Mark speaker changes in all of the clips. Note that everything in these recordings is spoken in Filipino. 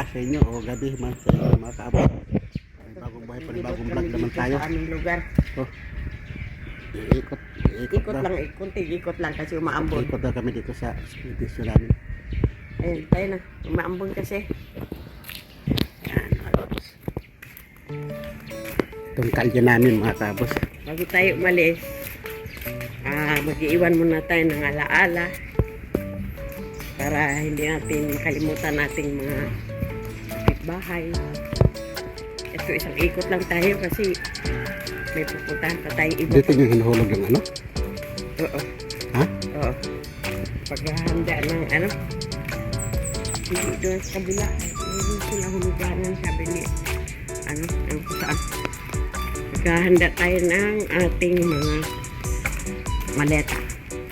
Speaker 1: umaga sa inyo o gabi man sa inyo mga kaabot. Bagong buhay pa, bagong vlog naman tayo.
Speaker 2: Sa aming lugar.
Speaker 1: Iikot, iikot,
Speaker 2: Ikot lang, eh, kunti ikot lang kasi umaambon.
Speaker 1: Ikot na kami dito sa expedition namin.
Speaker 2: Ayun, tayo na. Umaambon kasi.
Speaker 1: Yan, mga kabos. Itong kalye namin mga kabos.
Speaker 2: Bago tayo umalis, ah, mag-iwan muna tayo ng alaala para hindi natin makalimutan nating mga bahay. Ito isang ikot lang tayo kasi may pupuntahan pa tayo iba.
Speaker 1: Dito yung hinuhulog yung ano?
Speaker 2: Oo.
Speaker 1: Ha?
Speaker 2: Oo. Paghahanda ng ano? Hindi doon sa kabila. Meron sila huluganan sabi ni ano, ano ko saan. Paghahanda tayo ng ating mga maleta.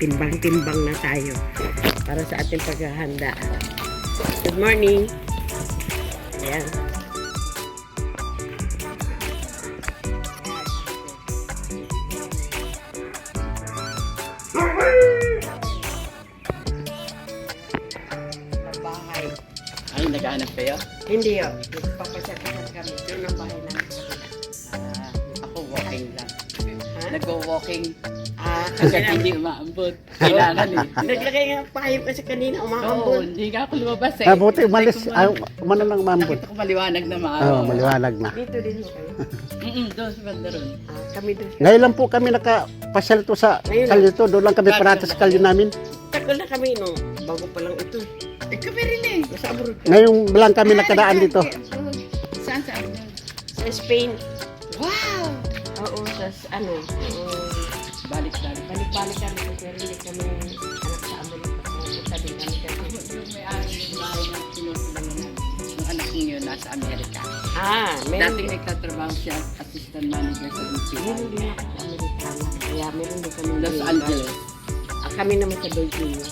Speaker 2: Timbang-timbang na tayo para sa ating paghahanda. Good morning. Ayan. Bahay.
Speaker 3: Ay, naghahanap kayo?
Speaker 2: Hindi yun. Nagpapasyat-pasyat kami. Doon ang bahay namin.
Speaker 3: Ah, ako walking lang.
Speaker 2: Ha?
Speaker 3: Nagwo-walking Kasi
Speaker 2: kasi
Speaker 3: hindi umaambot. Kailangan eh.
Speaker 2: Naglagay nga payo kasi kanina
Speaker 3: Oo,
Speaker 2: umaambon.
Speaker 3: hindi nga ako lumabas eh.
Speaker 1: Ah, buti umalis.
Speaker 3: Ko
Speaker 1: umano ng
Speaker 3: ma-
Speaker 1: mambot.
Speaker 3: Nakita ko maliwanag na
Speaker 1: Oo,
Speaker 3: maaraw.
Speaker 1: oh, maliwanag na.
Speaker 2: Dito din ho kayo.
Speaker 3: Mm doon sa banda ron.
Speaker 2: Ah, kami doon.
Speaker 1: Ngayon lang po kami nakapasyal to sa kalye to. Doon lang kami parati sa kalye namin.
Speaker 2: Tagal na kami no. Bago pa lang ito.
Speaker 3: Eh, kami rin eh.
Speaker 2: Nasa abroad.
Speaker 1: Ngayon lang kami nakadaan dito.
Speaker 3: Oo. Saan saan?
Speaker 2: Sa Spain.
Speaker 3: Wow!
Speaker 2: Oo, sa ano. oo,
Speaker 3: Balik-balik.
Speaker 2: Balik-balik kami kasi hindi kami anak sa Amerika. Pupunta din kami kasi.
Speaker 3: Yung may-ari ng bahay na pinupulan na yung anak niyo nasa Amerika.
Speaker 2: Ah, meron
Speaker 3: Dating nagtatrabaho siya assistant manager sa
Speaker 2: Meron
Speaker 3: BPI.
Speaker 2: din ako sa Amerikana. Kaya meron din kami.
Speaker 3: Los Angeles.
Speaker 2: Ah, kami naman sa Virginia.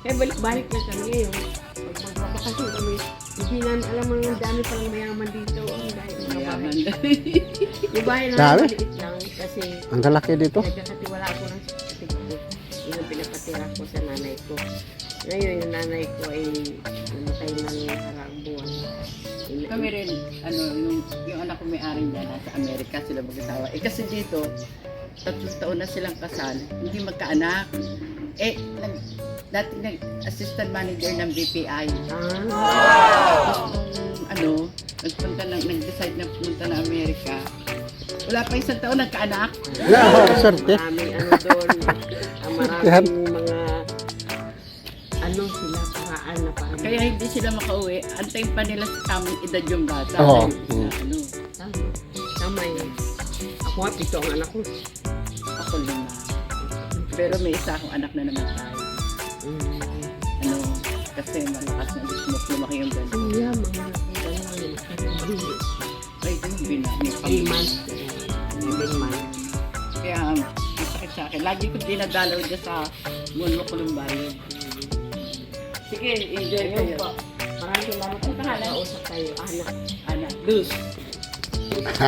Speaker 2: Kaya balik-balik na kami ngayon. Magbabakasyon kami, na alam mo ang dami palang mayaman dito. Ang dahil mga
Speaker 3: Mayaman.
Speaker 2: Yung bahay na
Speaker 1: Dami.
Speaker 2: maliit lang kasi
Speaker 1: Ang lalaki dito.
Speaker 2: nagkakatiwala ako ng kapatid ko. Yun ang pinapatira ko sa nanay ko. Ngayon yung nanay ko ay namatay ng nakaraang buwan.
Speaker 3: Kami rin, ano, yung, yung anak ko may-ari niya, nasa Amerika sila mag-asawa. Eh kasi dito, tatlong taon na silang kasal, hindi magkaanak. Eh, nag, dati nag-assistant manager ng BPI.
Speaker 2: Ah,
Speaker 3: Tapos nung, ano, nagpunta na, nag-decide na pumunta na Amerika. Wala pa isang taon, nagkaanak.
Speaker 1: Yeah, swerte.
Speaker 2: maraming ano doon. Ang maraming mga ano sila paraan na parang
Speaker 3: Kaya hindi sila makauwi. Antayin pa nila sa tamang edad yung bata.
Speaker 1: Oo. Mm.
Speaker 3: Ano,
Speaker 2: Tama. Tama yun. Ako nga, pito ang anak ko.
Speaker 3: Pero may isa akong anak na naman tayo.
Speaker 2: Mm.
Speaker 3: Ano, kasi malakas na gusto lumaki yung ganun.
Speaker 2: Kuya, mga.
Speaker 3: Ay, yung bina. May
Speaker 2: Three months. Seven months.
Speaker 3: Kaya, masakit sa akin. Lagi ko dinadalaw dyan sa ng bayan. Sige, enjoy kayo.
Speaker 2: po. Maraming salamat po. Nakausap tayo. Anak.
Speaker 3: Anak, Luz.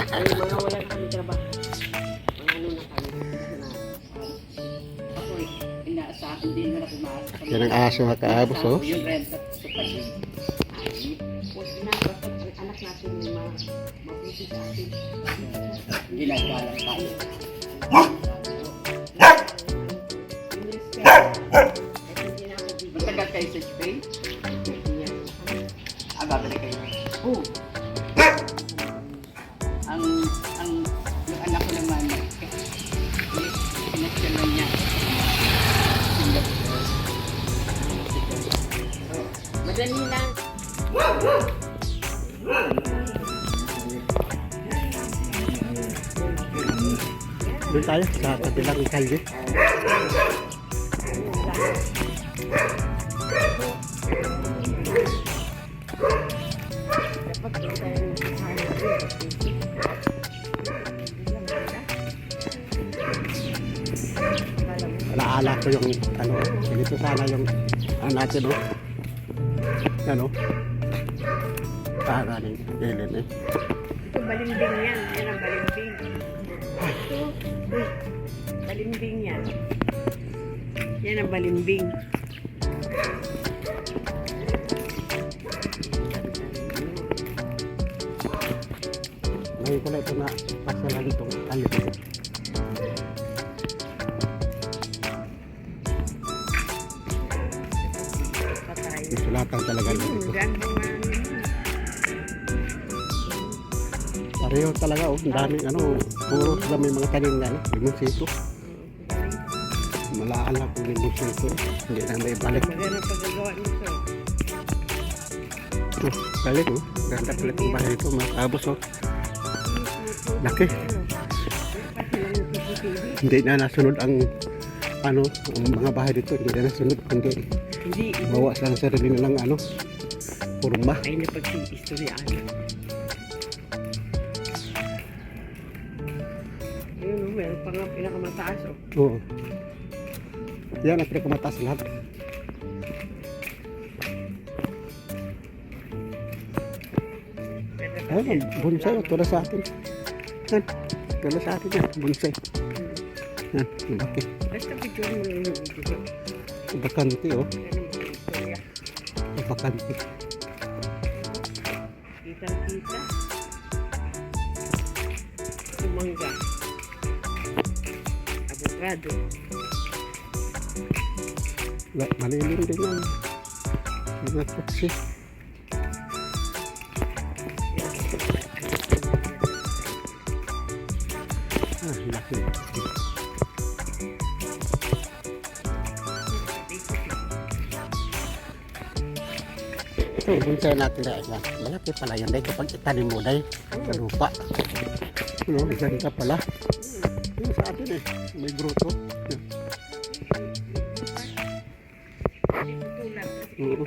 Speaker 2: Ay, mga wala na kami trabaho. Respect. Kahit hindi na ako bigyan.
Speaker 3: Matagal kayo sa Spain?
Speaker 2: Yan.
Speaker 3: Ah, babalik kayo.
Speaker 2: Oh, madali lang.
Speaker 1: Doon tayo sa kabilang kalye.
Speaker 2: Hanap
Speaker 1: Alaala ko yung ano. Ganito sana yung ano natin, oh. Ano? Oh. Pahanin. Gilin eh.
Speaker 2: Ito balimbing yan. Yan ang balimbing. Ito. Uy. Balimbing yan. Yan ang balimbing.
Speaker 1: Ngayon ko na ito na pasalan itong alipin.
Speaker 2: Patay.
Speaker 1: Isulatan talaga
Speaker 2: ano.
Speaker 1: Pareho talaga oh. Daming ano. Puro sila may mga tanim na ano. Limonsito. Malaan lang kung limonsito. Hindi na may balik.
Speaker 2: Maganda paggagawa nito.
Speaker 1: Oh, balik oh. Ganda pala itong bahay ito. Matapos oh. Laki. Hindi na nasunod ang ano, ang mga bahay dito. Hindi na nasunod. Kundi
Speaker 2: Hindi.
Speaker 1: bawas lang sarili nilang ano. Purma.
Speaker 2: Ay napag-istoryaan. Ayun, oh, meron pa nga pinakamataas. Oh.
Speaker 1: Oo. Yan ang pinakamataas lahat. Ayun, bonsai. oh, Tulad sa atin. Yan. Tulad sa atin yan. Bonsai. Yan. Laki.
Speaker 2: Basta picture mo yung video.
Speaker 1: Bakante oh. Bakante.
Speaker 2: Kitang-kita. Tumangga. Avocado.
Speaker 1: Malilim din yan. Mga. Bonsai natin dahil yan. Malaki pala yan dahil kapag itanim mo dahil sa lupa. Ano, ganda pala. Yung sa atin eh, may gruto. Oo.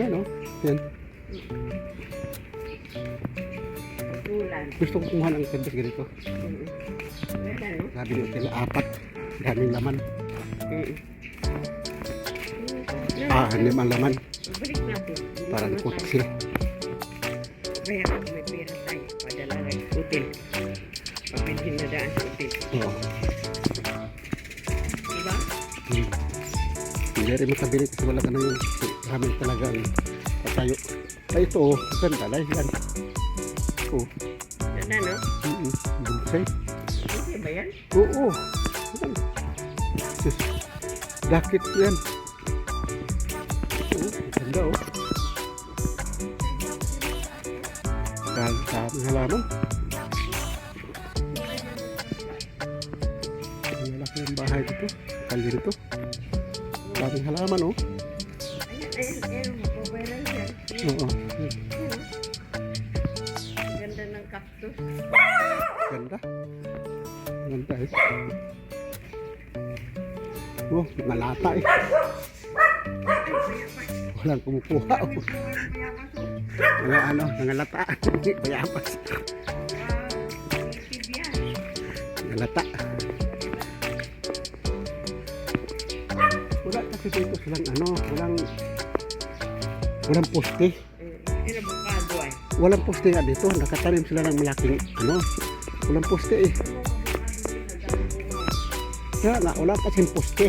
Speaker 1: Ayan o, yan.
Speaker 2: Tulan.
Speaker 1: Gusto ko kumuha ng kembes ganito.
Speaker 2: No?
Speaker 1: Sabi nyo sila apat. Daming laman. Ah, limang laman.
Speaker 2: Balik natin. Hindi
Speaker 1: Parang kutsi.
Speaker 2: tayo. Kaya may pera tayo, padala lang sa hotel. Pabilhin na daan sa hotel.
Speaker 1: Oo.
Speaker 2: Diba?
Speaker 1: Hmm. Hindi rin makabili kasi wala ka na yung ramen talaga ang patayo. Ay, ito oh. Ganda. Dahil yan. Oo.
Speaker 2: Ganda, no?
Speaker 1: Mm-mm. Bonsai.
Speaker 2: Hindi ba yan?
Speaker 1: Oo. Dakit yan. Oh. Dahil sa aming halaman. Kumukuha. Oh. Mga ano, mga lata. Bayapas. Mga lata. Wala kasi dito silang ano, walang walang poste. Walang poste nga dito. Nakatanim sila ng malaking ano. Walang poste eh. Kaya nga, wala kasing poste.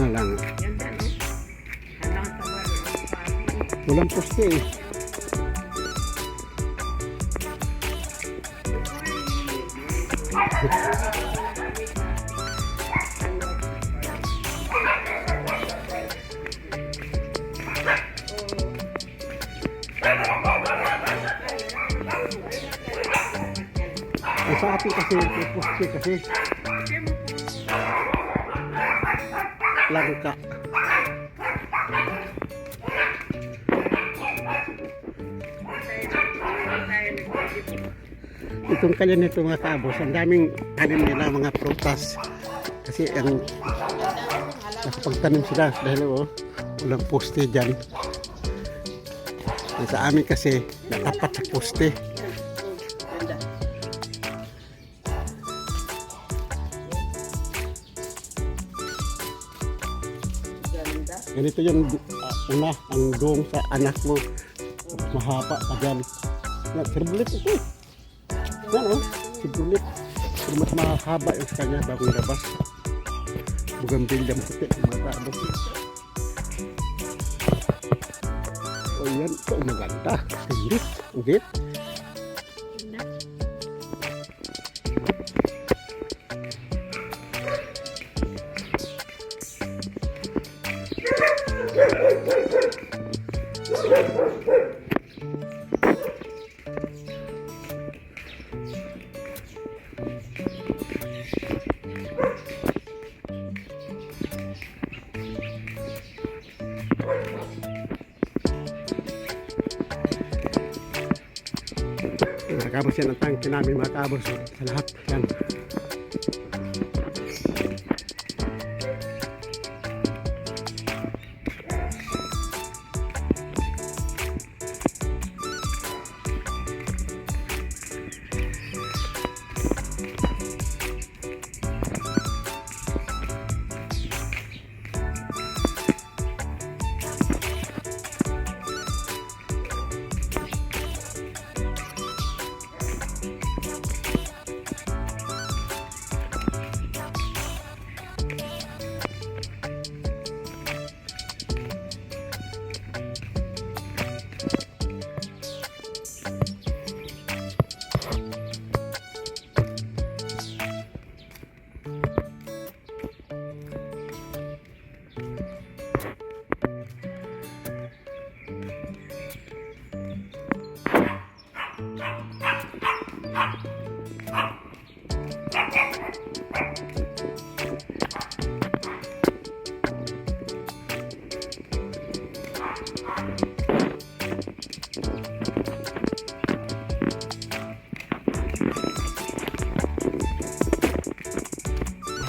Speaker 1: Wala nga. Walang poste eh. Eh, sa atin kasi, poste kasi. Langka. Itong kalyan nito mga kabos, ang daming tanim nila mga prutas. Kasi ang nakapagtanim sila dahil oh, walang poste dyan. Eh, Sa amin kasi natapat sa poste. Ganito yung uh, una, ang dong sa anak mo. Mahaba pa dyan. Yan, sirbulit ito. Yan oh, sirbulit. Pero mas mahaba yung sa kanya bago ilabas. Bugambilya mo puti, matapos. O yan, ito maganda. Tingit, ugit. Yan ang tangke namin mga kabos sa lahat. Yan.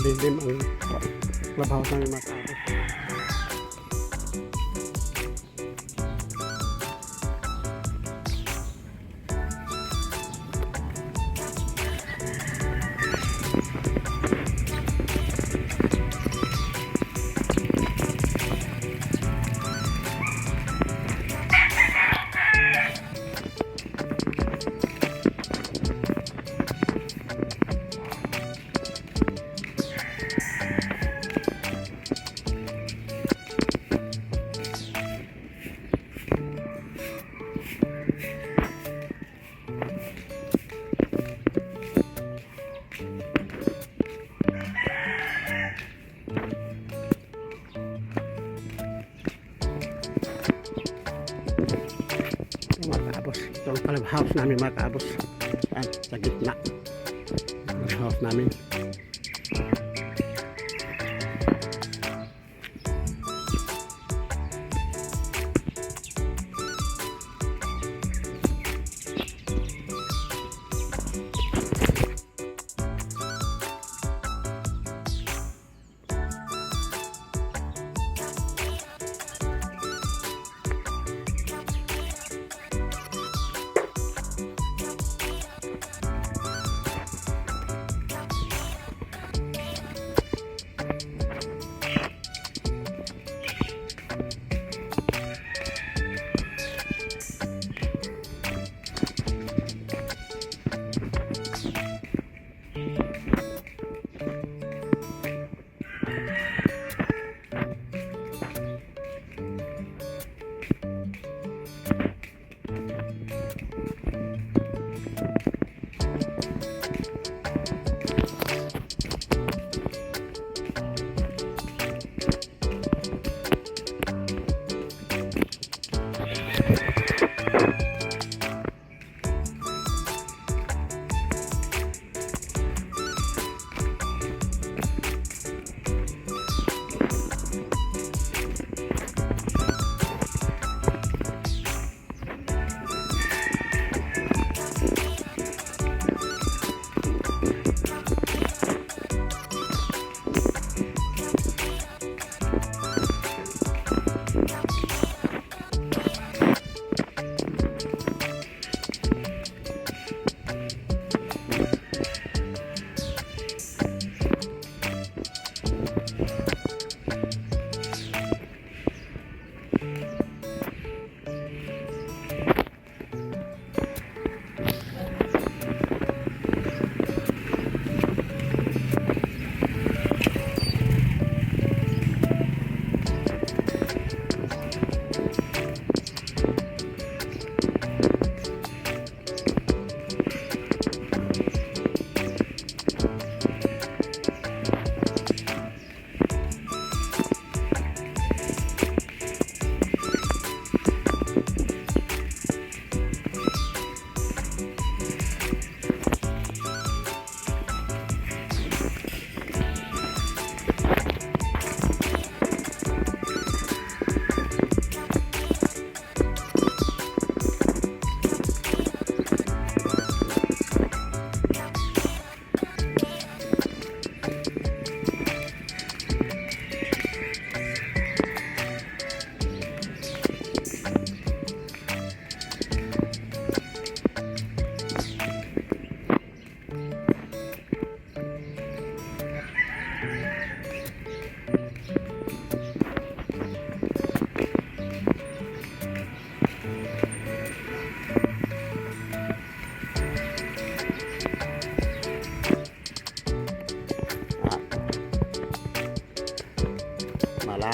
Speaker 1: Malilim ang clubhouse namin mga namin mga kabos. Yan, sa gitna. Clubhouse namin.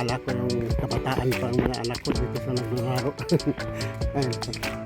Speaker 1: Naalala ko yung kabataan pa ang mga anak ko dito sa naglalaro. Ayun.